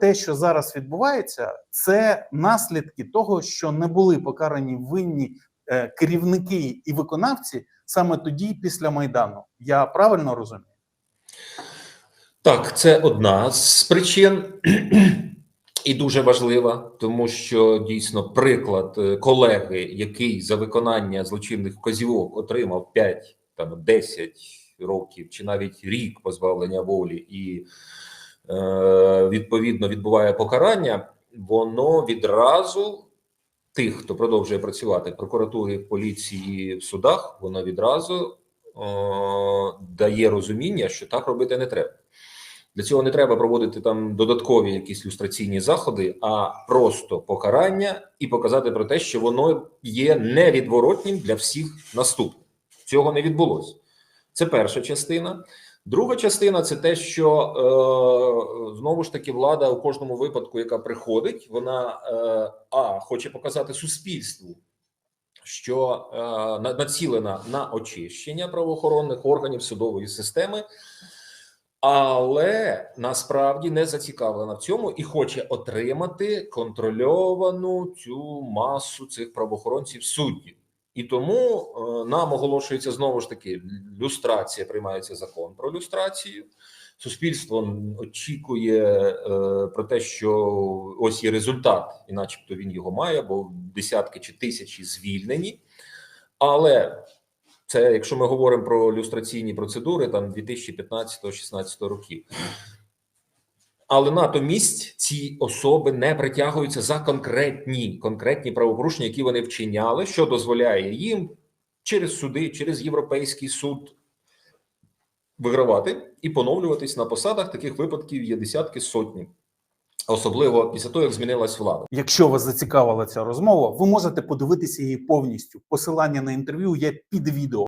те, що зараз відбувається, це наслідки того, що не були покарані винні е, керівники і виконавці саме тоді, після майдану. Я правильно розумію? Так, це одна з причин. І дуже важлива, тому що дійсно приклад е, колеги, який за виконання злочинних вказівок отримав 5, там 10 років чи навіть рік позбавлення волі, і відповідно відбуває покарання, воно відразу тих, хто продовжує працювати в прокуратурі, в поліції, в судах, воно відразу е, дає розуміння, що так робити не треба. Для цього не треба проводити там додаткові якісь люстраційні заходи, а просто покарання і показати про те, що воно є невідворотнім для всіх наступних. Цього не відбулося. Це перша частина. Друга частина це те, що е, знову ж таки влада у кожному випадку, яка приходить, вона е, а хоче показати суспільству, що е, націлена на очищення правоохоронних органів судової системи але насправді не зацікавлена в цьому і хоче отримати контрольовану цю масу цих правоохоронців суддів. І тому е, нам оголошується знову ж таки люстрація. Приймається закон про люстрацію. Суспільство очікує е, про те, що ось є результат, і начебто він його має, бо десятки чи тисячі звільнені. Але це якщо ми говоримо про люстраційні процедури там 2015-16 років. Але натомість ці особи не притягуються за конкретні конкретні правопорушення, які вони вчиняли, що дозволяє їм через суди, через Європейський суд вигравати і поновлюватись на посадах. Таких випадків є десятки сотні, особливо після того, як змінилась влада. Якщо вас зацікавила ця розмова, ви можете подивитися її повністю. Посилання на інтерв'ю є під відео.